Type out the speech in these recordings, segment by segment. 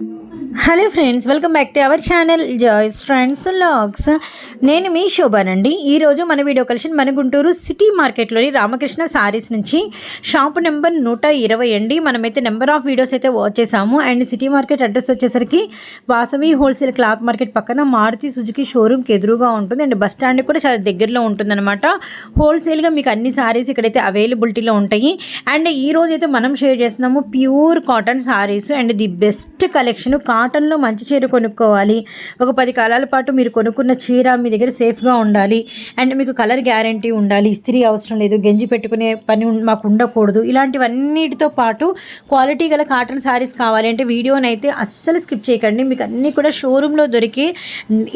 Hello friends welcome back to our channel Joys friends logs. నేను మీ శోభానండి. ఈరోజు మన వీడియో కలెక్షన్ మన గుంటూరు సిటీ మార్కెట్లోని రామకృష్ణ సారీస్ నుంచి షాప్ నెంబర్ నూట ఇరవై అండి. మనమైతే నెంబర్ ఆఫ్ వీడియోస్ అయితే వాచ్ చేసాము అండ్ సిటీ మార్కెట్ అడ్రస్ వచ్చేసరికి వాసవి హోల్సేల్ క్లాత్ మార్కెట్ పక్కన మారుతి సుజుకి షోరూమ్కి ఎదురుగా ఉంటుంది. అండ్ బస్ స్టాండ్ కూడా చాలా దగ్గరలో ఉంటుందన్నమాట. హోల్సేల్గా మీకు అన్ని సారీస్ ఇక్కడైతే అవైలబిలిటీలో ఉంటాయి. అండ్ ఈ రోజు అయితే మనం షేర్ చేస్తున్నాము pure cotton saris. And the best collection కాటన్లో మంచి చీర కొనుక్కోవాలి. ఒక పది కాలాల పాటు మీరు కొనుక్కున్న చీర మీ దగ్గర సేఫ్గా ఉండాలి. అండ్ మీకు కలర్ గ్యారంటీ ఉండాలి. ఇస్త్రీ అవసరం లేదు. గంజి పెట్టుకునే పని మాకు ఉండకూడదు. ఇలాంటివన్నిటితో పాటు క్వాలిటీ గల కాటన్ సారీస్ కావాలి అంటే వీడియోని అయితే అస్సలు స్కిప్ చేయకండి. మీకు అన్నీ కూడా షోరూంలో దొరికే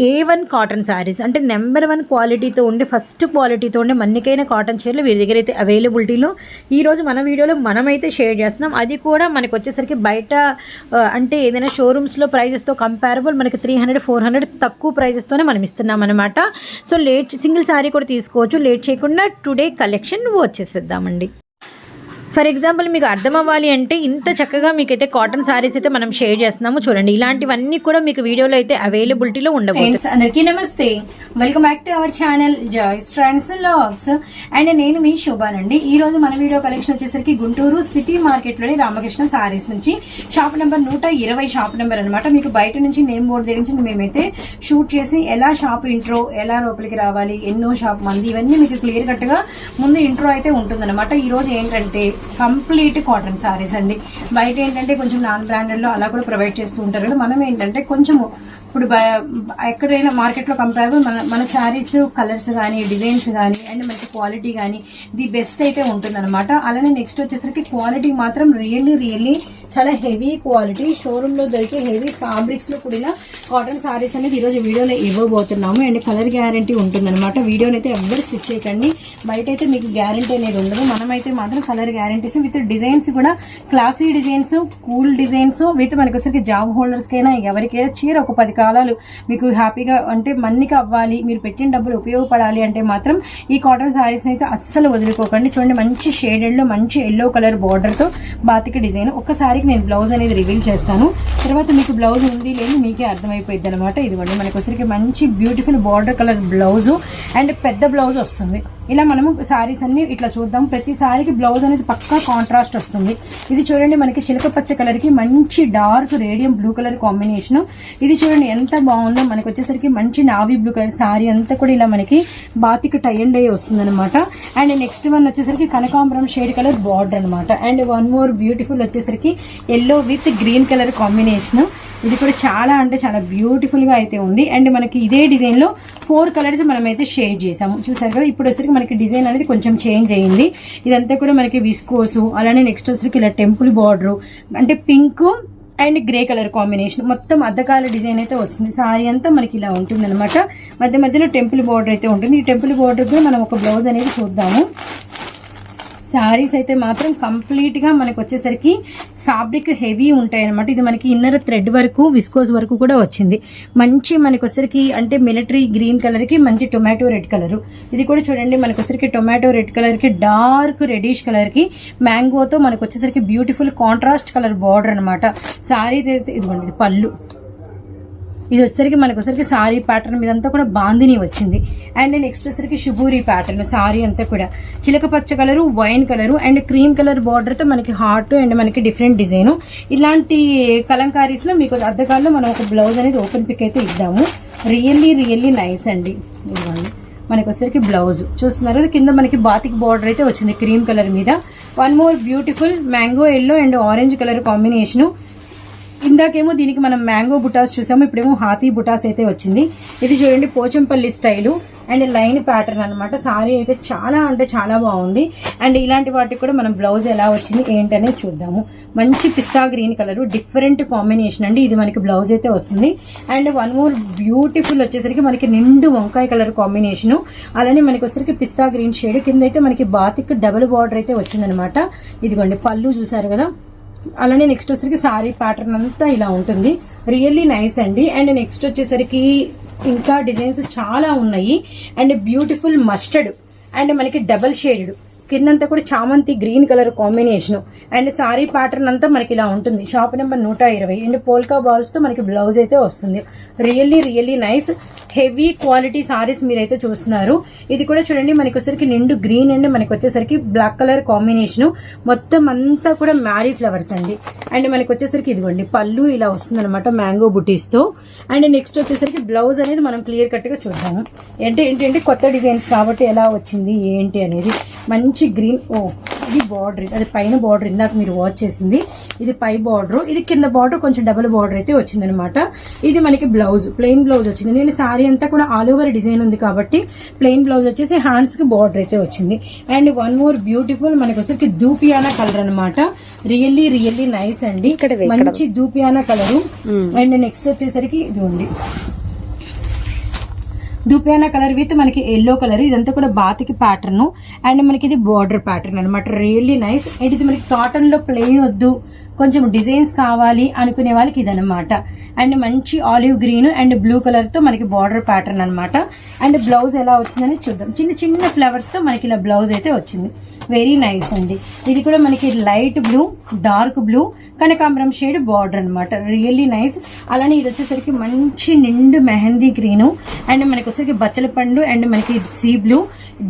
ఏ వన్ కాటన్ సారీస్ అంటే నెంబర్ వన్ క్వాలిటీతో ఉండే ఫస్ట్ క్వాలిటీతో ఉండే మన్నికైన కాటన్ చీరలు వీరి దగ్గర అయితే అవైలబిలిటీలో ఈరోజు మన వీడియోలో మనమైతే షేర్ చేస్తున్నాం. అది కూడా మనకు వచ్చేసరికి బయట అంటే ఏదైనా షోరూమ్స్లో ప్రైజెస్తో కంపారబుల్ మనకి త్రీ హండ్రెడ్ ఫోర్ హండ్రెడ్ తక్కువ ప్రైజెస్తోనే మనం ఇస్తున్నాం అనమాట సో లేట్ సింగిల్ శారీ కూడా తీసుకోవచ్చు. లేట్ చేయకుండా టుడే కలెక్షన్ వచ్చేసేద్దామండి. ఫర్ ఎగ్జాంపుల్ మీకు అర్థం అవ్వాలి అంటే ఇంత చక్కగా మీకైతే కాటన్ సారీస్ అయితే మనం షేర్ చేస్తున్నాము. చూడండి ఇలాంటివన్నీ కూడా మీకు వీడియోలో అయితే అవైలబిలిటీలో ఉండవు అందరికీ నమస్తే. Welcome back to our channel Joys trends logs and నేను మీ శోభానండి. ఈ రోజు మన వీడియో కలెక్షన్ వచ్చేసరికి గుంటూరు సిటీ మార్కెట్లోని రామకృష్ణ సారీస్ నుంచి షాప్ నెంబర్ నూట ఇరవై షాప్ నెంబర్ అనమాట మీకు బయట నుంచి నేమ్ బోర్డు దగ్గర నుంచి మేమైతే షూట్ చేసి ఎలా షాప్ ఇంట్రో ఎలా లోపలికి రావాలి ఎన్నో షాప్ మంది ఇవన్నీ మీకు క్లియర్ కట్గా ముందు ఇంట్రో అయితే ఉంటుందన్నమాట. ఈ రోజు ఏంటంటే కంప్లీట్ కాటన్ సారీస్ అండి. బయట ఏంటంటే కొంచెం నాన్ బ్రాండెడ్లో అలా కూడా ప్రొవైడ్ చేస్తూ ఉంటారు. కదా మనం ఏంటంటే కొంచెము ఇప్పుడు ఎక్కడైనా మార్కెట్లో కంపేర్ మన మన శారీస్ కలర్స్ కానీ డిజైన్స్ కానీ అండ్ మనకి క్వాలిటీ కానీ ది బెస్ట్ అయితే ఉంటుందన్నమాట. అలానే నెక్స్ట్ వచ్చేసరికి క్వాలిటీ మాత్రం రియల్లీ రియల్లీ చాలా హెవీ క్వాలిటీ. షోరూమ్లో దొరికే హెవీ ఫ్యాబ్రిక్స్లో కూడిన కాటన్ సారీస్ అనేది ఈరోజు వీడియోలో ఇవ్వబోతున్నాము. అండ్ కలర్ గ్యారంటీ ఉంటుందన్నమాట. వీడియోని అయితే ఎవ్వరు స్కిప్ చేయకండి. బయట అయితే మీకు గ్యారంటీ అనేది ఉండదు. మనమైతే మాత్రం కలర్ వెరైటీస్ విత్ డిజైన్స్ కూడా classy designs cool designs with మనకి వచ్చరికి జాబ్ హోల్డర్స్ కైనా ఎవరికైనా చీర ఒక పది కాలాలు మీకు హ్యాపీగా అంటే మన్నిక అవ్వాలి మీరు పెట్టిన డబ్బులు ఉపయోగపడాలి అంటే మాత్రం ఈ కాటన్ సారీస్ అయితే అస్సలు వదులుకోకండి. చూడండి మంచి షేడెడ్లో మంచి ఎల్లో కలర్ బార్డర్తో బాతిక డిజైన్ ఒక్కసారికి నేను బ్లౌజ్ అనేది రివీల్ చేస్తాను. తర్వాత మీకు బ్లౌజ్ ఉంది లేదు మీకే అర్థమైపోయింది అనమాట ఇదిగోండి మనకు వచ్చరికి మంచి beautiful border colour blouse and పెద్ద బ్లౌజ్ వస్తుంది. ఇలా మనము సారీస్ అన్ని ఇట్లా చూద్దాం. ప్రతి సారీకి బ్లౌజ్ అనేది పక్కా కాంట్రాస్ట్ వస్తుంది. ఇది చూడండి మనకి చిలక పచ్చ కలర్కి మంచి dark radium blue colour combination ఇది చూడండి ఎంత బాగుందో. మనకి వచ్చేసరికి మంచి నావీ బ్లూ కలర్ సారీ అంతా కూడా ఇలా మనకి బాతికి టై అండ్ అయ్యి వస్తుంది అనమాట అండ్ నెక్స్ట్ వన్ వచ్చేసరికి కనకాంబరం షేడ్ కలర్ బార్డర్ అనమాట అండ్ వన్ మోర్ బ్యూటిఫుల్ వచ్చేసరికి yellow with green colour combination ఇది కూడా చాలా అంటే చాలా బ్యూటిఫుల్గా అయితే ఉంది. అండ్ మనకి ఇదే డిజైన్లో ఫోర్ కలర్స్ మనం అయితే షేడ్ చేసాము. చూసారు కదా? ఇప్పుడు వచ్చేసరికి మనకి డిజైన్ అనేది కొంచెం చేంజ్ అయ్యింది. ఇదంతా కూడా మనకి విస్కోసు అలానే నెక్స్ట్ వచ్చరికి ఇలా టెంపుల్ బార్డర్ అంటే pink and grey colour combination. మొత్తం అద్దకాల డిజైన్ అయితే వస్తుంది. సారీ అంతా మనకి ఇలా ఉంటుంది అనమాట మధ్య మధ్యలో టెంపుల్ బార్డర్ అయితే ఉంటుంది. ఈ టెంపుల్ బార్డర్ కూడా మనం ఒక బ్లౌజ్ అనేది చూద్దాము. శారీస్ అయితే మాత్రం కంప్లీట్గా మనకు వచ్చేసరికి ఫ్యాబ్రిక్ హెవీ ఉంటాయి అనమాట ఇది మనకి ఇన్నర్ థ్రెడ్ వరకు విస్కోస్ వరకు కూడా వచ్చింది. మంచి మనకు వచ్చరికి అంటే మిలిటరీ గ్రీన్ కలర్కి మంచి టొమాటో రెడ్ కలర్. ఇది కూడా చూడండి మనకు వచ్చరికి టొమాటో రెడ్ కలర్కి డార్క్ రెడిష్ కలర్కి మ్యాంగోతో మనకు వచ్చేసరికి బ్యూటిఫుల్ కాంట్రాస్ట్ కలర్ బార్డర్ అనమాట శారీ అయితే ఇదిగోండి ఇది పళ్ళు. ఇది వచ్చేసరికి మనకు వచ్చేసరికి సారీ ప్యాటర్న్ మీదంతా కూడా బాందిని వచ్చింది. అండ్ నెక్స్ట్ వచ్చేసరికి షుబూరి ప్యాటర్న్ సారీ అంతా కూడా. చిలక పచ్చ colour wine colour and cream colour బార్డర్తో మనకి హార్ట్ అండ్ మనకి డిఫరెంట్ డిజైన్ ఇలాంటి కలంకారీస్లో మీకు అద్దకాల్లో మనం ఒక బ్లౌజ్ అనేది ఓపెన్ పిక్ అయితే ఇద్దాము. రియల్లీ రియల్లీ నైస్ అండి. ఇవ్వండి మనకి వచ్చేసరికి బ్లౌజ్ చూస్తున్నారు కదా, కింద మనకి బాతిక్ బార్డర్ అయితే వచ్చింది క్రీమ్ కలర్ మీద. One more beautiful mango yellow and orange colour combination ఇందాకేమో దీనికి మనం మ్యాంగో బుటాస్ చూసాము ఇప్పుడేమో హాతీ బుటాస్ అయితే వచ్చింది. ఇది చూడండి Pochampally style and line pattern అన్నమాట. సారీ అయితే చాలా అంటే చాలా బాగుంది. అండ్ ఇలాంటి వాటికి కూడా మనం బ్లౌజ్ ఎలా వచ్చింది ఏంటనే చూద్దాము. మంచి పిస్తా గ్రీన్ కలర్ డిఫరెంట్ కాంబినేషన్ అండి. ఇది మనకి బ్లౌజ్ అయితే వస్తుంది. అండ్ వన్ మోర్ బ్యూటిఫుల్ వచ్చేసరికి మనకి నిండు వంకాయ కలర్ కాంబినేషన్. అలానే మనకి వచ్చేసరికి పిస్తా గ్రీన్ షేడ్. కింద అయితే మనకి బాతిక్ డబుల్ బార్డర్ అయితే వచ్చిందనమాట ఇదిగోండి పళ్ళు చూసారు కదా? అలానే నెక్స్ట్ వచ్చేసరికి సారీ ప్యాటర్న్ అంతా ఇలా ఉంటుంది. రియల్లీ నైస్ అండి. అండ్ నెక్స్ట్ వచ్చేసరికి ఇంకా డిజైన్స్ చాలా ఉన్నాయి. అండ్ బ్యూటిఫుల్ మస్టర్డ్ అండ్ మనకి డబల్ షేడెడ్ కిందంతా కూడా చామంతి green colour combination. And sari pattern అంతా మనకి ఇలా ఉంటుంది. షాప్ నెంబర్ నూట ఇరవై. అండ్ పోల్కా బాల్స్తో మనకి బ్లౌజ్ అయితే వస్తుంది. Really really nice. Heavy quality saris మీరైతే చూస్తున్నారు. ఇది కూడా చూడండి మనకి వచ్చేసరికి నిండు గ్రీన్ అండ్ మనకి వచ్చేసరికి బ్లాక్ కలర్ కాంబినేషన్. మొత్తం అంతా కూడా మ్యారీ ఫ్లవర్స్ అండి. అండ్ మనకి వచ్చేసరికి ఇదిగోండి పళ్ళు ఇలా వస్తుంది అనమాట మ్యాంగో బుటీస్తో. అండ్ నెక్స్ట్ వచ్చేసరికి బ్లౌజ్ అనేది మనం క్లియర్ కట్గా చూద్దాము అంటే ఏంటంటే కొత్త డిజైన్స్ కాబట్టి ఎలా వచ్చింది ఏంటి అనేది. మంచి గ్రీన్ ఓ ఇది బార్డర్ అది పైన బార్డర్ ఇందాక మీరు వాచ్ చేసింది. ఇది పై బార్డర్ ఇది కింద బార్డర్ కొంచెం డబుల్ బార్డర్ అయితే వచ్చింది అనమాట ఇది మనకి బ్లౌజ్ ప్లెయిన్ బ్లౌజ్ వచ్చింది. నేను సారీ అంతా కూడా ఆల్ ఓవర్ డిజైన్ ఉంది కాబట్టి ప్లెయిన్ బ్లౌజ్ వచ్చేసి హ్యాండ్స్కి బార్డర్ అయితే వచ్చింది. అండ్ వన్ మోర్ బ్యూటిఫుల్ మనకి వచ్చేసరికి దూపియానా కలర్ అనమాట రియల్లీ రియల్లీ నైస్ అండి. మంచి దూపియానా కలర్ అండ్ నెక్స్ట్ వచ్చేసరికి ఇది ఉంది. దుపేనా కలర్ విత్ మనకి ఎల్లో కలర్ ఇదంతా కూడా బాతికి ప్యాటర్న్ అండ్ మనకి ఇది బార్డర్ ప్యాటర్న్ అనమాట రియల్లీ నైస్ అండ్ ఇది మనకి కాటన్లో ప్లెయిన్ వద్దు. కొంచెం డిజైన్స్ కావాలి అనుకునే వాళ్ళకి ఇదనమాట అండ్ మంచి ఆలివ్ గ్రీన్ అండ్ బ్లూ కలర్తో మనకి బార్డర్ ప్యాటర్న్ అనమాట అండ్ బ్లౌజ్ ఎలా వచ్చిందని చూద్దాం. చిన్న చిన్న ఫ్లవర్స్తో మనకి ఇలా బ్లౌజ్ అయితే వచ్చింది. వెరీ నైస్ అండి. ఇది కూడా మనకి లైట్ బ్లూ డార్క్ బ్లూ కనకాంబరం షేడ్ బార్డర్ అనమాట రియల్లీ నైస్ అలానే ఇది వచ్చేసరికి మంచి నిండు మెహందీ గ్రీన్ అండ్ మనకి వచ్చేసరికి బచ్చల పండు అండ్ మనకి సీ బ్లూ.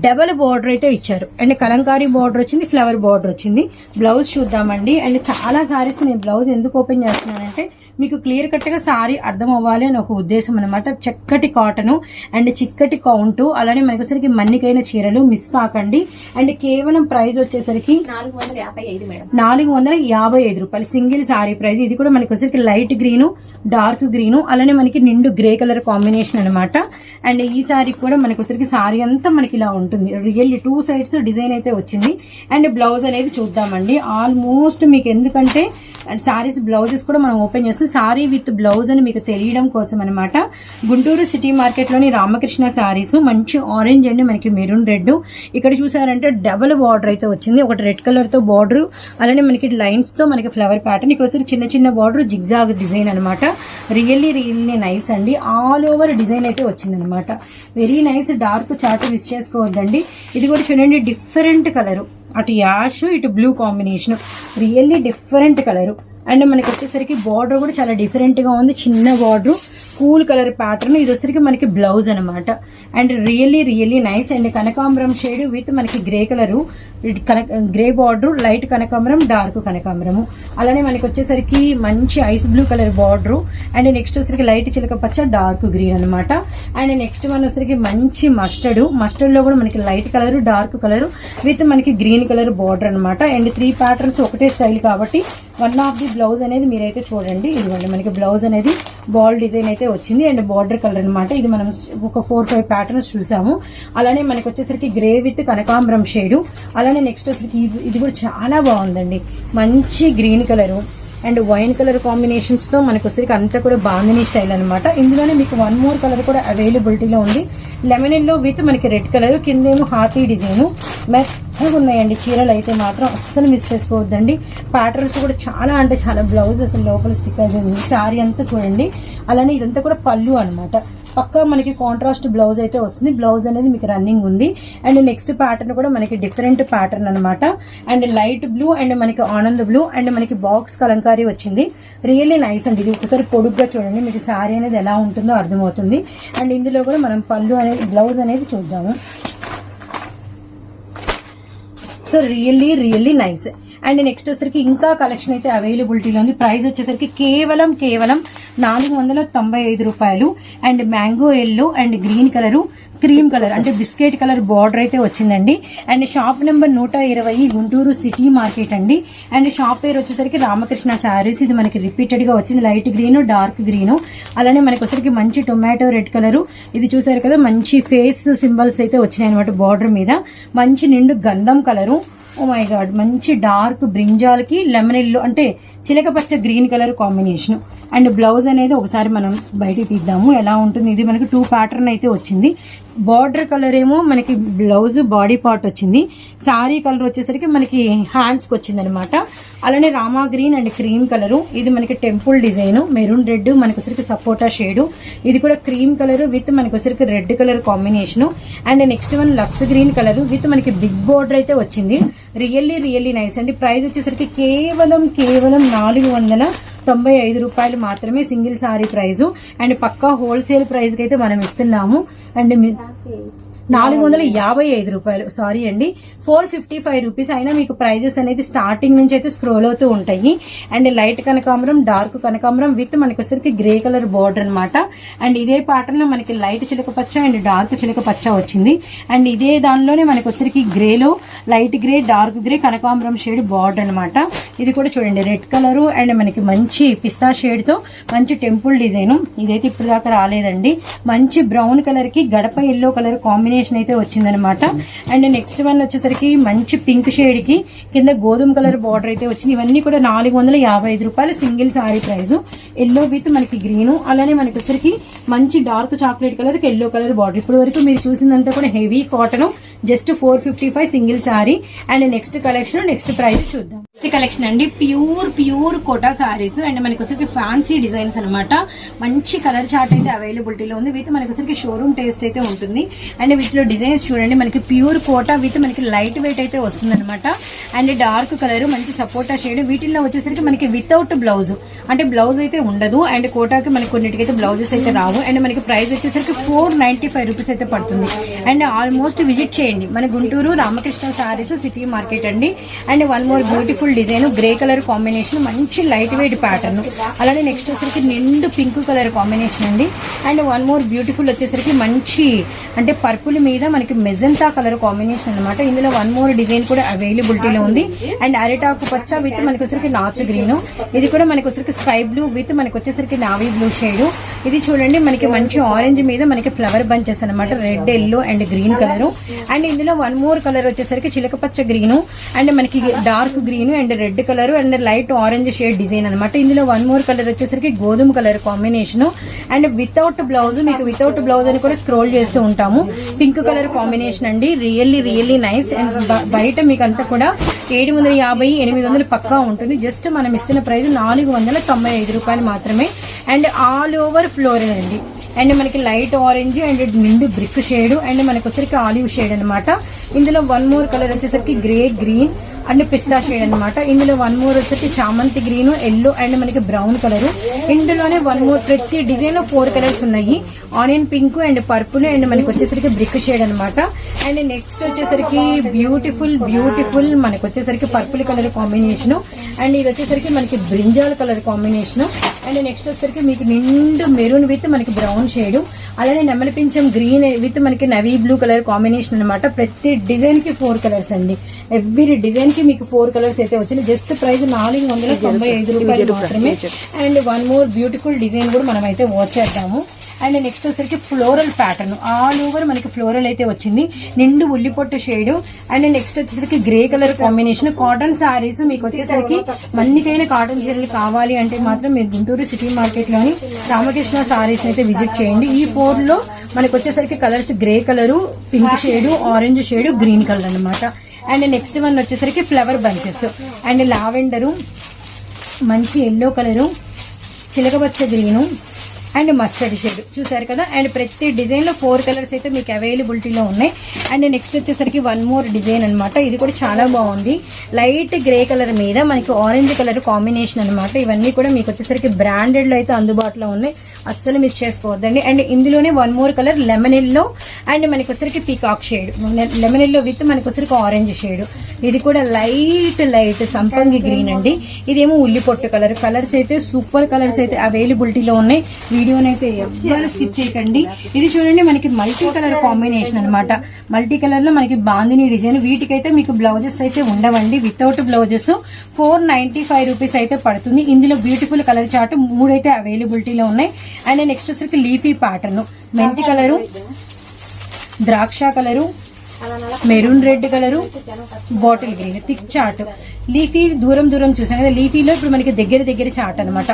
డబల్ బార్డర్ అయితే ఇచ్చారు. అండ్ కలంకారీ బార్డర్ వచ్చింది ఫ్లవర్ బార్డర్ వచ్చింది. బ్లౌజ్ చూద్దామండి. అండ్ చాలా సారీస్ నేను బ్లౌజ్ ఎందుకు ఓపెన్ చేస్తున్నానంటే మీకు క్లియర్ కట్గా సారీ అర్థం అవ్వాలి అని ఒక ఉద్దేశం అనమాట చక్కటి కాటన్ అండ్ చిక్కటి కౌంట్ అలానే మనకి మన్నికైన చీరలు మిస్ కాకండి. అండ్ కేవలం ప్రైస్ వచ్చేసరికి నాలుగు వందల యాభై ఐదు మేడం. నాలుగు వందల యాభై ఐదు రూపాయలు. Single sari price. ఇది కూడా మనకి లైట్ గ్రీన్ డార్క్ గ్రీన్ అలానే మనకి నిండు గ్రే కలర్ కాంబినేషన్ అనమాట అండ్ అండ్ ఈ సారీ కూడా మనకు వచ్చేసరికి సారీ అంతా మనకి ఇలా ఉంటుంది. రియల్ టూ సైడ్స్ డిజైన్ అయితే వచ్చింది. అండ్ బ్లౌజ్ అనేది చూద్దామండి. ఆల్మోస్ట్ మీకు ఎందుకంటే అండ్ సారీస్ బ్లౌజెస్ కూడా మనం ఓపెన్ చేస్తాం సారీ విత్ బ్లౌజ్ అని మీకు తెలియడం కోసం అనమాట గుంటూరు సిటీ మార్కెట్లోని రామకృష్ణ సారీస్ మంచి ఆరెంజ్ అండి మనకి మెరూన్ రెడ్. ఇక్కడ చూసారంటే డబుల్ బార్డర్ అయితే వచ్చింది. ఒకటి రెడ్ కలర్తో బార్డర్ అలానే మనకి లైన్స్తో మనకి ఫ్లవర్ ప్యాటర్న్ ఇక్కడ వచ్చి చిన్న చిన్న బార్డర్ జిగ్జాగ్ డిజైన్ అనమాట రియల్లీ రియల్లీ నైస్ అండి. ఆల్ ఓవర్ డిజైన్ అయితే వచ్చింది అనమాట very nice dark chart miss చేసుకోవద్దండి. ఇది కూడా చూడండి డిఫరెంట్ కలర్ అటు యాష్ ఇటు blue combination really different colour and మనకి వచ్చేసరికి బార్డర్ కూడా చాలా డిఫరెంట్గా ఉంది. చిన్న బార్డర్ కూల్ కలర్ ప్యాటర్న్ ఇది వచ్చేసరికి మనకి బ్లౌజ్ అనమాట and really really nice and కనకాంబరం షేడ్ విత్ మనకి grey colour grey border light కనకాంబరం డార్క్ కనకాంబరము. అలానే మనకి వచ్చేసరికి మంచి ice blue colour border and next వచ్చేసరికి లైట్ చిలక పచ్చ డార్క్ గ్రీన్ అనమాట అండ్ నెక్స్ట్ వన్ వచ్చేసరికి మంచి మస్టర్డ్ మస్టర్డ్లో కూడా మనకి light colour dark colour with మనకి గ్రీన్ కలర్ బార్డర్ అనమాట అండ్ త్రీ ప్యాటర్న్స్ ఒకటే స్టైల్ కాబట్టి వన్ ఆఫ్ ది బ్లౌజ్ అనేది మీరైతే చూడండి. ఇదిగోండి మనకి బ్లౌజ్ అనేది బాల్ డిజైన్ అయితే వచ్చింది. అండ్ బార్డర్ కలర్ అనమాట ఇది మనం ఒక ఫోర్ ఫైవ్ ప్యాటర్న్స్ చూసాము. అలానే మనకి వచ్చేసరికి గ్రే విత్ కనకాంబరం షేడు అలానే నెక్స్ట్ వచ్చేసరికి ఇది- ఇది కూడా చాలా బాగుందండి. మంచి green colour and wine colour కాంబినేషన్స్తో మనకు వచ్చేసరికి అంతా కూడా బాందిని స్టైల్ అనమాట ఇందులోనే మీకు వన్ మోర్ కలర్ కూడా అవైలబిలిటీలో ఉంది. లెమన్లో విత్ మనకి రెడ్ కలర్ కిందేమో హాతీ డిజైన్ మెత్తగా ఉన్నాయండి చీరలు అయితే మాత్రం అస్సలు మిస్ చేసుకోవద్దండి. ప్యాటర్న్స్ కూడా చాలా అంటే చాలా బ్లౌజ్ అసలు లోపల స్టిక్ ఉంది సారీ అంతా చూడండి. అలానే ఇదంతా కూడా పళ్ళు అనమాట పక్కా మనకి కాంట్రాస్ట్ బ్లౌజ్ అయితే వస్తుంది. బ్లౌజ్ అనేది మీకు రన్నింగ్ ఉంది. అండ్ నెక్స్ట్ ప్యాటర్న్ కూడా మనకి డిఫరెంట్ ప్యాటర్న్ అనమాట అండ్ లైట్ బ్లూ అండ్ మనకి ఆనంద్ బ్లూ అండ్ మనకి బాక్స్ కలంకారీ వచ్చింది. రియల్లీ నైస్ అండి. ఇది ఒకసారి పొడుగ్గా చూడండి. మీకు శారీ అనేది ఎలా ఉంటుందో అర్థమవుతుంది. అండ్ ఇందులో కూడా మనం పళ్ళు అనేది బ్లౌజ్ అనేది చూద్దాము. So really really nice and next వచ్చేసరికి ఇంకా కలెక్షన్ అయితే అవైలబిలిటీలో ఉంది. ప్రైస్ వచ్చేసరికి కేవలం కేవలం నాలుగు వందల తొంభై ఐదు రూపాయలు. And mango yellow and green colour cream colour అంటే బిస్కెట్ కలర్ బార్డర్ అయితే వచ్చిందండి. అండ్ షాప్ నెంబర్ నూట ఇరవై గుంటూరు సిటీ మార్కెట్ అండి. అండ్ షాప్ పేరు వచ్చేసరికి రామకృష్ణ శారీస్ ఇది మనకి రిపీటెడ్గా వచ్చింది. లైట్ గ్రీన్ డార్క్ గ్రీన్ అలానే మనకి వచ్చరికి మంచి టొమాటో రెడ్ కలర్ ఇది చూసారు కదా మంచి ఫేస్ సింబల్స్ అయితే వచ్చినాయి అనమాట బార్డర్ మీద. మంచి నిండు గంధం కలరు ఓ మై గాడ్ మంచి డార్క్ బ్రింజాల్కి లెమన్ ఎల్లో అంటే చిలక పచ్చ green colour combination and blouse అనేది ఒకసారి మనం బయటికి తీద్దాము. ఎలా ఉంటుంది? ఇది మనకి టూ ప్యాటర్న్ అయితే వచ్చింది. బార్డర్ కలర్ ఏమో మనకి బ్లౌజ్ బాడీ పార్ట్ వచ్చింది. శారీ కలర్ వచ్చేసరికి మనకి హ్యాండ్స్కి వచ్చింది అనమాట అలానే Rama green and cream colour. ఇది మనకి టెంపుల్ డిజైన్. మెరూన్ రెడ్ మనకు వచ్చరికి సపోటా షేడ్. ఇది కూడా క్రీమ్ కలర్ విత్ మనకు వచ్చరికి red colour combination. And next one Lux green colour with మనకి బిగ్ బోర్డర్ అయితే వచ్చింది. Really really nice. అండి ప్రైస్ వచ్చేసరికి కేవలం కేవలం నాలుగు వందల తొంభై ఐదు రూపాయలు మాత్రమే సింగిల్ సారీ ప్రైస్ అండ్ పక్కా హోల్సేల్ ప్రైస్కి అయితే మనం ఇస్తున్నాము. అండ్ మీ- నాలుగు వందల యాభై ఐదు రూపాయలు. సారీ అండి. ఫోర్ ఫిఫ్టీ ఫైవ్ రూపీస్ అయినా మీకు ప్రైజెస్ అనేది స్టార్టింగ్ నుంచి అయితే స్క్రోల్ అవుతూ ఉంటాయి. అండ్ లైట్ కనకాంబరం డార్క్ కనకాంబరం విత్ మనకి వచ్చరికి గ్రే కలర్ బార్డర్ అనమాట అండ్ ఇదే ప్యాటర్న్లో మనకి లైట్ చిలక పచ్చ అండ్ డార్క్ చిలక పచ్చ వచ్చింది. అండ్ ఇదే దానిలోనే మనకి వచ్చరికి గ్రేలో లైట్ గ్రే డార్క్ గ్రే కనకాంబరం షేడ్ బార్డర్ అనమాట ఇది కూడా చూడండి రెడ్ కలర్ అండ్ మనకి మంచి పిస్తా షేడ్తో మంచి టెంపుల్ డిజైన్. ఇదైతే ఇప్పుడు దాకా రాలేదండి. మంచి బ్రౌన్ కలర్కి గడప ఎల్లో కలర్ కాంబినేషన్ అయితే వచ్చిందనమాట. అండ్ నెక్స్ట్ వన్ వచ్చేసరికి మంచి పింక్ షేడ్కి కింద గోధుమ కలర్ బార్డర్ అయితే వచ్చింది. ఇవన్నీ కూడా నాలుగు వందల యాభై ఐదు రూపాయలు single sari price yellow with మనకి గ్రీన్ అలానే మనకి వచ్చరికి మంచి dark chocolate colour yellow colour border ఇప్పుడు వరకు మీరు చూసిందంతా కూడా heavy cotton just four fifty five single sari and next collection next price చూద్దాం. నెక్స్ట్ కలెక్షన్ అండి pure pure Kota saris and మనకి వచ్చరికి ఫ్యాన్సీ డిజైన్స్ అనమాట మంచి కలర్ చార్ట్ అయితే అవైలబిలిటీలో ఉంది. విత్ మనకి వచ్చరికి షోరూమ్ టేస్ట్ అయితే ఉంటుంది. అండ్ లో డిజైన్స్ చూడండి. మనకి ప్యూర్ కోటా విత్ మనకి లైట్ వెయిట్ అయితే వస్తుంది అనమాట అండ్ డార్క్ కలర్ మంచి సపోటా షేడ్. వీటిల్లో వచ్చేసరికి మనకి వితౌట్ బ్లౌజ్. అంటే బ్లౌజ్ అయితే ఉండదు. అండ్ కోటాకి మనకి కొన్నిటికైతే బ్లౌజెస్ అయితే రావు. అండ్ మనకి ప్రైస్ వచ్చేసరికి ఫోర్ నైన్టీ ఫైవ్ రూపీస్ అయితే పడుతుంది. అండ్ ఆల్మోస్ట్ విజిట్ చేయండి. మన గుంటూరు రామకృష్ణ సారీస్ సిటీ మార్కెట్ అండి. And one more beautiful design grey colour combination మంచి లైట్ వెయిట్ ప్యాటర్న్. అలానే నెక్స్ట్ వచ్చేసరికి నిండు పింక్ కలర్ కాంబినేషన్ అండి. అండ్ వన్ మోర్ బ్యూటిఫుల్ వచ్చేసరికి మంచి అంటే పర్పుల్ మీద మనకి మెజంతా కలర్ కాంబినేషన్ అన్నమాట. ఇందులో వన్ మోర్ డిజైన్ కూడా అవైలబిలిటీలో ఉంది. అండ్ అరిటాకు పచ్చ విత్ మనకి వచ్చేసరికి నాచు గ్రీన్. ఇది కూడా మనకి వచ్చేసరికి స్కై బ్లూ విత్ మనకి వచ్చేసరికి నావీ బ్లూ షేడ్ ఇది చూడండి మనకి మంచి ఆరెంజ్ మీద మనకి ఫ్లవర్ బంచెస్ అన్నమాట. Red yellow and green colour and ఇందులో వన్ మోర్ కలర్ వచ్చేసరికి చిలక పచ్చ గ్రీన్ అండ్ మనకి dark green and red colour and light orange shade design అన్నమాట. ఇందులో వన్ మోర్ కలర్ వచ్చేసరికి గోధుమ colour combination and without blouse మీకు వితౌట్ బ్లౌజ్ అని కూడా స్క్రోల్ చేస్తూ ఉంటాము. పింక్ కలర్ కాంబినేషన్ అండి. Really really nice. అండ్ బయట మీకు అంతా కూడా ఏడు వందల యాభై ఎనిమిది వందలు పక్కా ఉంటుంది. జస్ట్ మనం ఇస్తున్న ప్రైస్ నాలుగు వందల తొంభై ఐదు రూపాయలు మాత్రమే. అండ్ ఆల్ ఓవర్ ఫ్లోరల్ అండి. అండ్ మనకి లైట్ ఆరెంజ్ అండ్ నిండు బ్రిక్ షేడ్. అండ్ మనకి వచ్చరికి ఆలివ్ షేడ్ అన్నమాట. ఇందులో వన్ మోర్ కలర్ వచ్చేసరికి grey green. And pista shade అనమాట ఇందులో వన్ మోర్ వచ్చేసి చామంతి గ్రీన్ ఎల్లో అండ్ మనకి బ్రౌన్ కలర్ ఇందులోనే వన్ మోర్ ప్రతి డిజైన్లో ఫోర్ కలర్స్ ఉన్నాయి. Onion pink and purple and మనకి వచ్చేసరికి బ్రిక్ షేడ్ అనమాట అండ్ నెక్స్ట్ వచ్చేసరికి బ్యూటిఫుల్ బ్యూటిఫుల్ మనకి వచ్చేసరికి పర్పుల్ కలర్ కాంబినేషన్ అండ్ ఇది వచ్చేసరికి మనకి brinjal colour combination and next వచ్చేసరికి మీకు నిండు మెరూన్ విత్ మనకి బ్రౌన్ షేడ్ అలానే నెమలి పింఛం గ్రీన్ విత్ మనకి నవీ బ్లూ కలర్ కాంబినేషన్ అనమాట ప్రతి డిజైన్కి ఫోర్ కలర్స్ అండి. ఎవ్రీ డిజైన్ కి మీకు ఫోర్ కలర్స్ అయితే వచ్చినాయి. జస్ట్ ప్రైస్ నాలుగు వందల తొంభై ఐదు రూపాయలు మాత్రమే. And one more beautiful design కూడా మనం అయితే వచ్చేద్దాము అండ్ నెక్స్ట్ వచ్చేసరికి ఫ్లోరల్ ప్యాటర్న్ ఆల్ ఓవర్ మనకి ఫ్లోరల్ అయితే వచ్చింది. నిండు ఉల్లిపొట్టు షేడ్ అండ్ నెక్స్ట్ వచ్చేసరికి grey colour combination cotton sarees మీకు వచ్చేసరికి మన్నికైన కాటన్ చీరలు కావాలి అంటే మాత్రం మీరు గుంటూరు సిటీ మార్కెట్లోని రామకృష్ణ సారీస్ అయితే విజిట్ చేయండి. ఈ ఫోర్లో మనకి వచ్చేసరికి colours grey colour pink shade orange shade green colour అన్నమాట. అండ్ నెక్స్ట్ వన్ వచ్చేసరికి ఫ్లవర్ బంచెస్. అండ్ లావెండరు మంచి ఎల్లో కలరు చిలకబచ్చ గ్రీను అండ్ మస్టర్డ్ షేడ్. చూసారు కదా? అండ్ ప్రతి డిజైన్లో ఫోర్ కలర్స్ అయితే మీకు అవైలబిలిటీలో ఉన్నాయి. అండ్ నెక్స్ట్ వచ్చేసరికి వన్ మోర్ డిజైన్ అన్నమాట. ఇది కూడా చాలా బాగుంది. లైట్ గ్రే కలర్ మీద మనకి ఆరెంజ్ కలర్ కాంబినేషన్ అన్నమాట. ఇవన్నీ కూడా మీకు వచ్చేసరికి బ్రాండెడ్లో అయితే అందుబాటులో ఉన్నాయి. అస్సలు మిస్ చేసుకోవద్దండి. అండ్ ఇందులోనే one more colour lemon yellow and మనకి వచ్చరికి peacock shade. Lemon yellow with మనకి వచ్చరికి ఆరెంజ్ షేడ్. ఇది కూడా లైట్ లైట్ సంపంగి గ్రీన్ అండి. ఇదేమో ఉల్లి పొట్టు కలర్. కలర్స్ అయితే సూపర్ కలర్స్ అయితే అవైలబిలిటీలో ఉన్నాయి. వీడియోని అయితే ఎవ్వరు స్కిప్ చేయకండి. ఇది చూడండి మనకి మల్టీ కలర్ కాంబినేషన్ అన్నమాట. మల్టీ కలర్లో మనకి బాందిని డిజైన్. వీటికైతే మీకు బ్లౌజెస్ అయితే ఉండవండి. Without blouses four ninety five rupees అయితే పడుతుంది. ఇందులో బ్యూటిఫుల్ కలర్ చార్ట్ మూడైతే అవైలబిలిటీలో ఉన్నాయి. అండ్ నెక్స్ట్ వచ్చరికి లీఫీ ప్యాటర్న్ మెంతి కలరు ద్రాక్ష colour maroon red colour bottle green thick chat leafy దూరం దూరం చూసాం కదా లీఫీలో ఇప్పుడు మనకి దగ్గర దగ్గర చాట్ అనమాట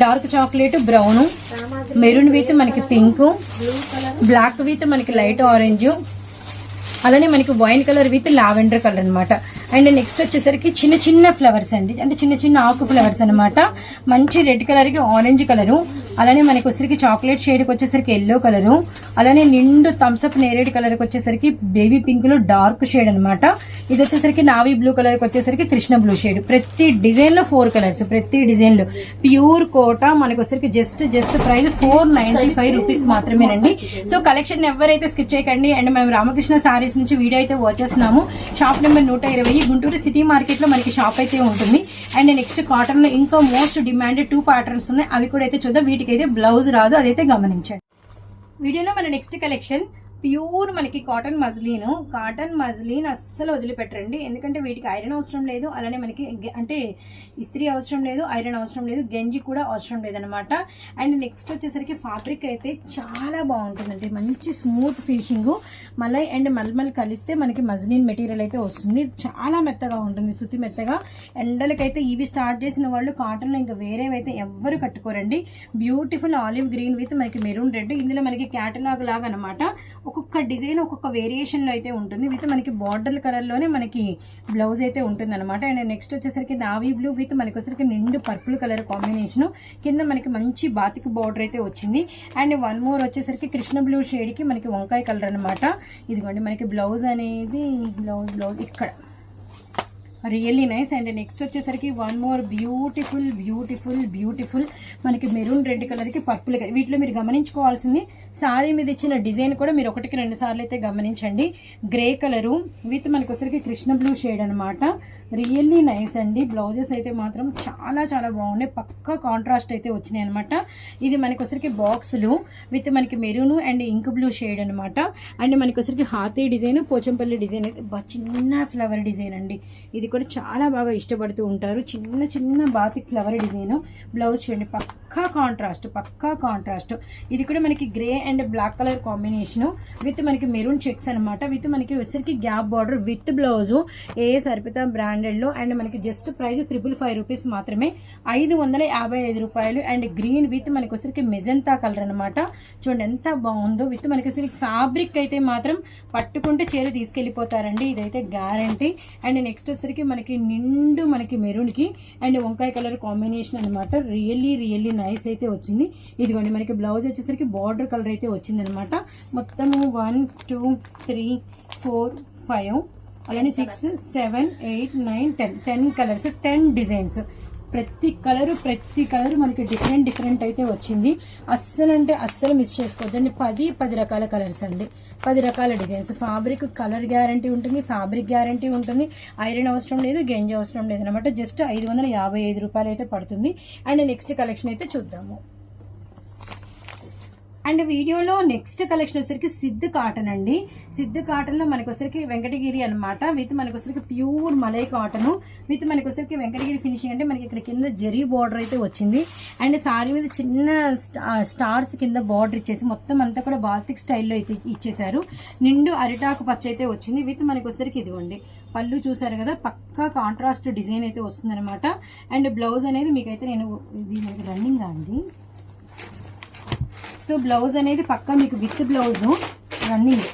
dark chocolate brown maroon with మనకి పింక్ బ్లాక్ విత్ మనకి లైట్ ఆరెంజ్ అలానే మనకి wine colour with lavender colour అనమాట అండ్ నెక్స్ట్ వచ్చేసరికి చిన్న చిన్న ఫ్లవర్స్ అండి. అంటే చిన్న చిన్న ఆకు ఫ్లవర్స్ అన్నమాట. మంచి రెడ్ కలర్కి ఆరెంజ్ కలరు. అలానే మనకి వచ్చేసరికి చాక్లెట్ షేడ్కి వచ్చేసరికి ఎల్లో కలరు. అలానే నిండు థమ్స్అప్ నేరేడ్ కలర్కి వచ్చేసరికి బేబీ పింక్లో డార్క్ షేడ్ అన్నమాట. ఇది వచ్చేసరికి నావీ బ్లూ కలర్కి వచ్చేసరికి కృష్ణ బ్లూ షేడ్. ప్రతి డిజైన్లో ఫోర్ కలర్స్ ప్రతి డిజైన్లో. ప్యూర్ కోట మనకి వచ్చేసరికి just just price four ninety five rupees మాత్రమేనండి. సో కలెక్షన్ ఎవరైతే స్కిప్ చేయకండి. అండ్ మేము రామకృష్ణ సారీస్ నుంచి వీడియో అయితే వాచ్ చేస్తున్నాము. షాప్ నెంబర్ నూట ఇరవై గుంటూరు సిటీ మార్కెట్లో మనకి షాప్ అయితే ఉంటుంది. అండ్ నెక్స్ట్ కాటన్లో ఇంకా మోస్ట్ డిమాండెడ్ టూ ప్యాటర్న్స్ ఉన్నాయి. అవి కూడా అయితే చూద్దాం. వీటికి అయితే బ్లౌజ్ రాదు. అదైతే గమనించండి. వీడియోలో మన నెక్స్ట్ కలెక్షన్ ప్యూర్ మనకి కాటన్ మజ్లీన్. కాటన్ మజ్లీన్ అస్సలు వదిలిపెట్టండి ఎందుకంటే వీటికి ఐరన్ అవసరం లేదు. అలానే మనకి అంటే ఇస్త్రీ అవసరం లేదు ఐరన్ అవసరం లేదు గంజి కూడా అవసరం లేదనమాట అండ్ నెక్స్ట్ వచ్చేసరికి ఫ్యాబ్రిక్ అయితే చాలా బాగుంటుందండి. మంచి smooth finishing. Malai and mulmul కలిస్తే మనకి మజ్లీన్ మెటీరియల్ అయితే వస్తుంది. చాలా మెత్తగా ఉంటుంది శుతి మెత్తగా. ఎండలకైతే ఇవి స్టార్ట్ చేసిన వాళ్ళు కాటన్లో ఇంకా వేరేవైతే ఎవ్వరు కట్టుకోరండి. బ్యూటిఫుల్ ఆలివ్ గ్రీన్ విత్ మనకి మెరూన్ రెడ్. ఇందులో మనకి క్యాటలాగ్ లాగా అనమాట ఒక్కొక్క డిజైన్ ఒక్కొక్క వేరియేషన్లో అయితే ఉంటుంది. విత్ మనకి బార్డర్ కలర్లోనే మనకి బ్లౌజ్ అయితే ఉంటుంది అనమాట అండ్ నెక్స్ట్ వచ్చేసరికి నావీ బ్లూ విత్ మనకి వచ్చేసరికి నిండు పర్పుల్ కలర్ కాంబినేషన్ కింద మనకి మంచి బాతిక్ బార్డర్ అయితే వచ్చింది. అండ్ వన్ మోర్ వచ్చేసరికి కృష్ణ బ్లూ షేడ్కి మనకి వంకాయ కలర్ అనమాట ఇదిగోండి మనకి బ్లౌజ్ అనేది బ్లౌజ్ బ్లౌజ్ ఇక్కడ. రియల్లీ నైస్ అండ్ నెక్స్ట్ వచ్చేసరికి one more beautiful beautiful beautiful మనకి మెరూన్ రెడ్ కలర్కి పర్పుల్ కలర్ వీటిలో మీరు గమనించుకోవాల్సింది సారీ మీద ఇచ్చిన డిజైన్ కూడా మీరు ఒకటికి రెండు సార్లు అయితే గమనించండి. గ్రే కలరు విత్ మనకి వచ్చరికి కృష్ణ బ్లూ షేడ్ అనమాట రియల్లీ నైస్ అండి. బ్లౌజెస్ అయితే మాత్రం చాలా చాలా బాగున్నాయి. పక్కా కాంట్రాస్ట్ అయితే వచ్చినాయి అనమాట ఇది మనకొసరికి వచ్చరికి బాక్సులు విత్ మనకి maroon and ink blue shade అనమాట అండ్ మనకి వచ్చరికి హాతీ డిజైన్ పోచంపల్లి డిజైన్ అయితే చిన్న ఫ్లవర్ డిజైన్ అండి. ఇది కూడా చాలా బాగా ఇష్టపడుతూ ఉంటారు. చిన్న చిన్న బాతిక్ ఫ్లవర్ డిజైన్. బ్లౌజ్ చూడండి పక్కా కాంట్రాస్ట్ పక్కా కాంట్రాస్ట్ ఇది కూడా మనకి grey and black colour combination with మనకి మెరూన్ చెక్స్ అనమాట విత్ మనకి వచ్చరికి గ్యాప్ బార్డర్ విత్ బ్లౌజ్. ఏ సరిపిత బ్రాండ్ హండ్రెడ్లో అండ్ మనకి just price triple five rupees మాత్రమే ఐదు వందల యాభై ఐదు రూపాయలు అండ్ గ్రీన్ విత్ మనకి వచ్చరికి మెజంతా కలర్ అనమాట చూడండి ఎంత బాగుందో. విత్ మనకి అసలు ఫ్యాబ్రిక్ అయితే మాత్రం పట్టుకుంటే చీర తీసుకెళ్ళిపోతారండి. ఇదైతే గ్యారంటీ అండ్ నెక్స్ట్ వచ్చరికి మనకి నిండు మనకి మెరూన్కి అండ్ వంకాయ కలర్ కాంబినేషన్ అనమాట రియల్లీ రియల్లీ నైస్ అయితే వచ్చింది. ఇదిగోండి మనకి బ్లౌజ్ వచ్చేసరికి బార్డర్ కలర్ అయితే వచ్చింది అనమాట మొత్తము one two three four five అలానే six seven eight nine ten ten colours ten designs ప్రతి కలర్ ప్రతి కలర్ మనకి డిఫరెంట్ డిఫరెంట్ అయితే వచ్చింది. అస్సలు అంటే అస్సలు మిస్ చేసుకోవద్దండి. పది పది రకాల కలర్స్ అండి. పది రకాల డిజైన్స్ ఫ్యాబ్రిక్ కలర్ గ్యారంటీ ఉంటుంది ఫ్యాబ్రిక్ గ్యారంటీ ఉంటుంది. ఐరన్ అవసరం లేదు గెంజి అవసరం లేదు అనమాట జస్ట్ ఐదు వందల యాభై ఐదు రూపాయలు అయితే పడుతుంది. అండ్ నెక్స్ట్ కలెక్షన్ అయితే చూద్దాము. అండ్ వీడియోలో నెక్స్ట్ కలెక్షన్ వచ్చరికి సిద్ధ్ కాటన్ అండి. సిద్ధ్ కాటన్లో మనకొసరికి వెంకటగిరి అనమాట విత్ మనకొసరికి ప్యూర్ మలై కాటన్. విత్ మనకొసరికి వెంకటగిరి ఫినిషింగ్ అంటే మనకి ఇక్కడ కింద జరీ బార్డర్ అయితే వచ్చింది. అండ్ సారీ మీద చిన్న స్టా- స్టార్స్ కింద బార్డర్ ఇచ్చేసి మొత్తం అంతా కూడా బాల్తిక్ స్టైల్లో అయితే ఇచ్చేసారు నిండు అరిటాకు పచ్చ అయితే వచ్చింది. విత్ మనకొసరికి ఇదిగోండి. పళ్ళు చూసారు కదా పక్కా కాంట్రాస్ట్ డిజైన్ అయితే వస్తుందనమాట అండ్ బ్లౌజ్ అనేది మీకైతే నేను ఇది రన్నింగ్ అండి? సో బ్లౌజ్ అనేది పక్కా మీకు విత్ బ్లౌజ్ రన్నింగ్.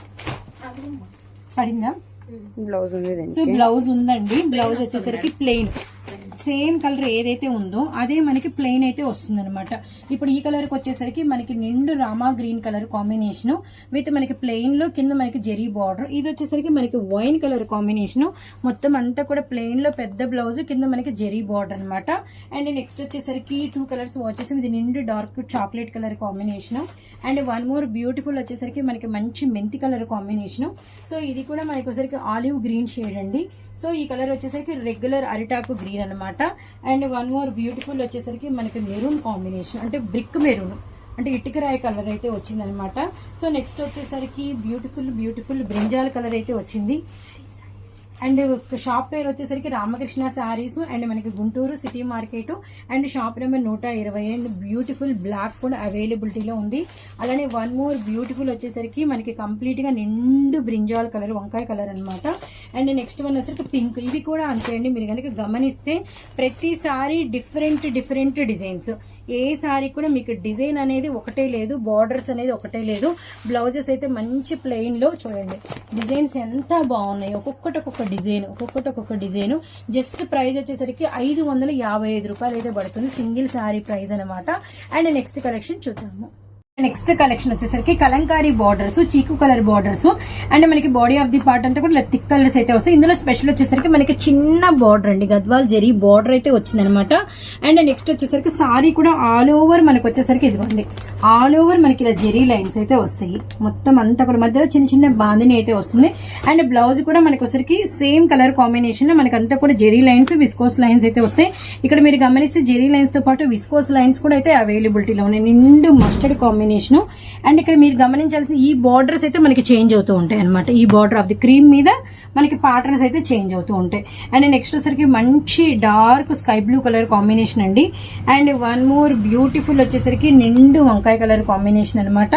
పడిందా? బ్లౌజ్ ఉంది సో బ్లౌజ్ ఉందండి. బ్లౌజ్ వచ్చేసరికి ప్లెయిన్. సేమ్ కలర్ ఏదైతే ఉందో అదే మనకి ప్లెయిన్ అయితే వస్తుంది అనమాట ఇప్పుడు ఈ కలర్కి వచ్చేసరికి మనకి నిండు Rama green colour combination with మనకి ప్లెయిన్లో కింద మనకి జెరీ బార్డర్. ఇది వచ్చేసరికి మనకి వైన్ కలర్ కాంబినేషన్. మొత్తం అంతా కూడా ప్లెయిన్లో పెద్ద బ్లౌజ్ కింద మనకి జెరీ బార్డర్ అనమాట అండ్ నెక్స్ట్ వచ్చేసరికి టూ కలర్స్ వచ్చేసి ఇది నిండు dark chocolate colour combination. And one more beautiful వచ్చేసరికి మనకి మంచి మెంతి కలర్ కాంబినేషన్. సో ఇది కూడా మనకి వచ్చేసరికి ఆలివ్ గ్రీన్ షేడ్ అండి. సో ఈ కలర్ వచ్చేసరికి రెగ్యులర్ అరిటాకు గ్రీన్ అనమాట అండ్ వన్ మోర్ బ్యూటిఫుల్ వచ్చేసరికి మనకి మెరూన్ కాంబినేషన్ అంటే బ్రిక్ మెరూన్ అంటే ఇటుక రాయి కలర్ అయితే వచ్చిందనమాట సో నెక్స్ట్ వచ్చేసరికి బ్యూటిఫుల్ బ్యూటిఫుల్ బ్రింజాల్ కలర్ అయితే వచ్చింది. అండ్ షాప్ పేరు వచ్చేసరికి రామకృష్ణ శారీస్ అండ్ మనకి Guntur city market. And shop number నూట ఇరవై అండ్ బ్యూటిఫుల్ బ్లాక్ కూడా అవైలబిలిటీలో ఉంది. అలానే వన్ మోర్ బ్యూటిఫుల్ వచ్చేసరికి మనకి కంప్లీట్గా నిండు బ్రింజాల్ కలర్ వంకాయ కలర్ అనమాట అండ్ నెక్స్ట్ వన్ వచ్చేసరికి పింక్. ఇవి కూడా అంతే అండి. మీరు కనుక గమనిస్తే ప్రతిసారి డిఫరెంట్ డిఫరెంట్ డిజైన్స్. ఏ సారీ కూడా మీకు డిజైన్ అనేది ఒకటే లేదు బార్డర్స్ అనేది ఒకటే లేదు. బ్లౌజెస్ అయితే మంచి ప్లెయిన్లో చూడండి. డిజైన్స్ ఎంత బాగున్నాయి ఒక్కొక్కటి ఒక్కొక్క డిజైన్ ఒక్కొక్కటి ఒక్కొక్క డిజైన్. జస్ట్ ప్రైస్ వచ్చేసరికి ఐదు వందల యాభై ఐదు రూపాయలు అయితే పడుతుంది. సింగిల్ శారీ ప్రైస్ అనమాట అండ్ నెక్స్ట్ కలెక్షన్ చూద్దాము. నెక్స్ట్ కలెక్షన్ వచ్చేసరికి కలంకారీ బార్డర్స్ చీకు కలర్ బార్డర్స్ అండ్ మనకి బాడీ ఆఫ్ ది పార్ట్ అంతా కూడా థిక్ కలర్స్ అయితే వస్తాయి. ఇందులో స్పెషల్ వచ్చేసరికి మనకి చిన్న బార్డర్ అండి. గద్వాల్ జరీ బార్డర్ అయితే వచ్చిందనమాట అండ్ నెక్స్ట్ వచ్చేసరికి సారీ కూడా ఆల్ ఓవర్ మనకి వచ్చేసరికి ఇదిగోండి. ఆల్ ఓవర్ మనకి ఇలా జెరీ లైన్స్ అయితే వస్తాయి. మొత్తం అంతా కూడా మధ్యలో చిన్న చిన్న బాందిని అయితే వస్తుంది. అండ్ బ్లౌజ్ కూడా మనకి వచ్చరికి సేమ్ కలర్ కాంబినేషన్లో మనకి అంతా కూడా జెరీ లైన్స్ విస్కోస్ లైన్స్ అయితే వస్తాయి. ఇక్కడ మీరు గమనిస్తే జెరీ లైన్స్తో పాటు విస్కోస్ లైన్స్ కూడా అయితే అవైలబిలిటీలో ఉన్నాయి. నిండు మస్టర్డ్ కాంబినేషన్ అండ్ ఇక్కడ మీరు గమనించాల్సిన ఈ బార్డర్స్ అయితే మనకి చేంజ్ అవుతూ ఉంటాయి అనమాట ఈ బార్డర్ ఆఫ్ ది క్రీమ్ మీద మనకి ప్యాటర్న్స్ అయితే చేంజ్ అవుతూ ఉంటాయి. అండ్ నెక్స్ట్ వచ్చేసరికి మంచి dark sky blue colour combination అండి. అండ్ వన్ మోర్ బ్యూటిఫుల్ వచ్చేసరికి నిండు వంకాయ కలర్ కాంబినేషన్ అనమాట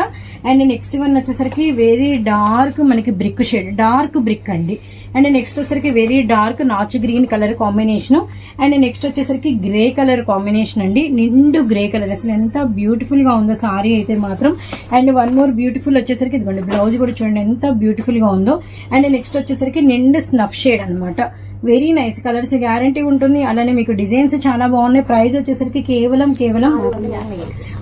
అండ్ నెక్స్ట్ వన్ వచ్చేసరికి వెరీ డార్క్ మనకి బ్రిక్ షేడ్ డార్క్ బ్రిక్ అండి. అండ్ నెక్స్ట్ వచ్చేసరికి very dark notch green colour combination and next వచ్చేసరికి గ్రే కలర్ కాంబినేషన్ అండి. నిండు గ్రే కలర్ అసలు ఎంత బ్యూటిఫుల్గా ఉందో సారీ అయితే మాత్రం. అండ్ వన్ మోర్ బ్యూటిఫుల్ వచ్చేసరికి ఇదిగోండి బ్లౌజ్ కూడా చూడండి ఎంత బ్యూటిఫుల్గా ఉందో. అండ్ నెక్స్ట్ వచ్చేసరికి నిండు స్నఫ్ షేడ్ అనమాట వెరీ నైస్ కలర్స్ గ్యారంటీ ఉంటుంది. అలానే మీకు డిజైన్స్ చాలా బాగున్నాయి. ప్రైస్ వచ్చేసరికి కేవలం కేవలం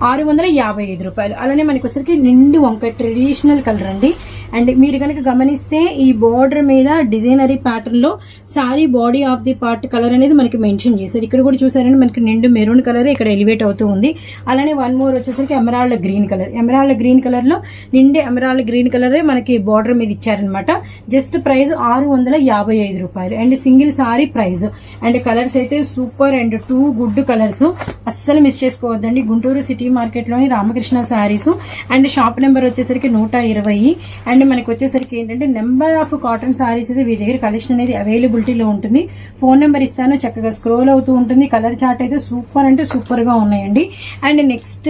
ఆరు వందల యాభై ఐదు రూపాయలు. అలానే మనకి వచ్చేసరికి నిండు వంకాయ ట్రెడిషనల్ కలర్ అండి. అండ్ మీరు కనుక గమనిస్తే ఈ బార్డర్ మీద డిజైనరీ ప్యాటర్న్లో sari body of the part colour అనేది మనకి మెన్షన్ చేశారు. ఇక్కడ కూడా చూసారంటే మనకి నిండు మెరూన్ కలర్ ఇక్కడ ఎలివేట్ అవుతూ ఉంది. అలానే వన్ మోర్ వచ్చేసరికి emerald green colour emerald green కలర్లో నిండే ఎమరాల్డ్ గ్రీన్ కలర్ మనకి బార్డర్ మీద ఇచ్చారనమాట జస్ట్ ప్రైస్ ఆరు వందల యాభై ఐదు రూపాయలు. And single sari price and colours అయితే super and too good colours అస్సలు మిస్ చేసుకోవద్దండి. Guntur city మార్కెట్లోని Ramakrishna Sarees and shop number వచ్చేసరికి నూట ఇరవై. అండ్ అండ్ మనకి వచ్చేసరికి ఏంటంటే నెంబర్ ఆఫ్ కాటన్ సారీస్ అయితే వీరి దగ్గర కలెక్షన్ అనేది అవైలబిలిటీలో ఉంటుంది. ఫోన్ నెంబర్ ఇస్తాను చక్కగా స్క్రోల్ అవుతూ ఉంటుంది. కలర్ చార్ట్ అయితే సూపర్ అంటే సూపర్గా ఉన్నాయండి. అండ్ నెక్స్ట్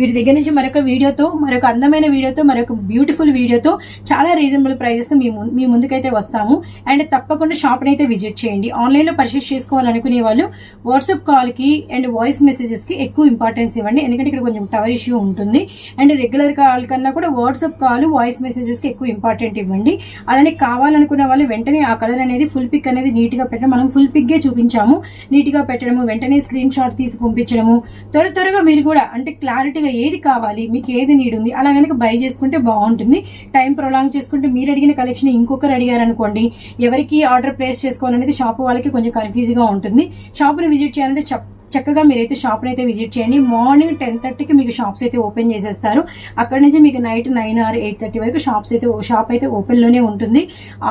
వీరి దగ్గర నుంచి మరొక వీడియోతో మరొక అందమైన వీడియోతో మరొక బ్యూటిఫుల్ వీడియోతో చాలా రీజనబుల్ ప్రైజెస్ మీ మీ ముందుకైతే వస్తాము. అండ్ తప్పకుండా షాప్ అయితే విజిట్ చేయండి. ఆన్లైన్లో పర్చేస్ చేసుకోవాలనుకునే వాళ్ళు వాట్సాప్ కాల్కి అండ్ వాయిస్ మెసేజెస్కి ఎక్కువ ఇంపార్టెన్స్ ఇవ్వండి. ఎందుకంటే ఇక్కడ కొంచెం టవర్ ఇష్యూ ఉంటుంది. అండ్ రెగ్యులర్ కాల్ కన్నా కూడా వాట్సాప్ కాల్ వాయిస్ మెసేజ్ కి ఎక్కువ ఇంపార్టెంట్ ఇవ్వండి. అలానే కావాలనుకునే వాళ్ళు వెంటనే ఆ కలర్ అనేది ఫుల్ పిక్ అనేది నీట్గా పెట్టడం మనం ఫుల్ పిక్ గే చూపించాము. నీట్గా పెట్టడము వెంటనే స్క్రీన్ షాట్ తీసి పంపించడము. త్వర త్వరగా మీరు కూడా అంటే క్లారిటీగా ఏది కావాలి మీకు ఏది నీడ్ ఉంది అలా కనుక బై చేసుకుంటే బాగుంటుంది. టైం ప్రొలాంగ్ చేసుకుంటే మీరు అడిగిన కలెక్షన్ ఇంకొకరు అడిగారు అనుకోండి ఎవరికి ఆర్డర్ ప్లేస్ చేసుకోవాలనేది షాప్ వాళ్ళకి కొంచెం కన్ఫ్యూజ్గా ఉంటుంది. షాప్ని విజిట్ చేయాలంటే చక్కగా మీరైతే షాప్ అయితే విజిట్ చేయండి. మార్నింగ్ టెన్ థర్టీకి మీకు షాప్స్ అయితే ఓపెన్ చేసేస్తారు. అక్కడ నుంచి మీకు night nine or eight thirty వరకు షాప్స్ అయితే షాప్ అయితే ఓపెన్లోనే ఉంటుంది.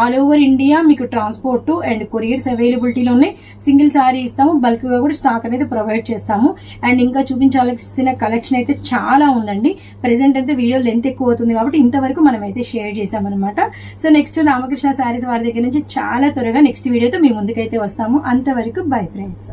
ఆల్ ఓవర్ ఇండియా మీకు ట్రాన్స్పోర్ట్ అండ్ కొరియర్స్ అవైలబిలిటీలో ఉన్నాయి. సింగిల్ సారీ ఇస్తాము బల్క్గా కూడా స్టాక్ అనేది ప్రొవైడ్ చేస్తాము. అండ్ ఇంకా చూపించాల్సిన కలెక్షన్ అయితే చాలా ఉందండి. ప్రెసెంట్ అయితే వీడియో లెంత్ ఎక్కువ అవుతుంది కాబట్టి ఇంతవరకు మనం అయితే షేర్ చేసామన్నమాట సో నెక్స్ట్ రామకృష్ణ సారీస్ వారి దగ్గర నుంచి చాలా త్వరగా నెక్స్ట్ వీడియోతో మీ ముందుకైతే వస్తాము. అంతవరకు బై ఫ్రెండ్స్.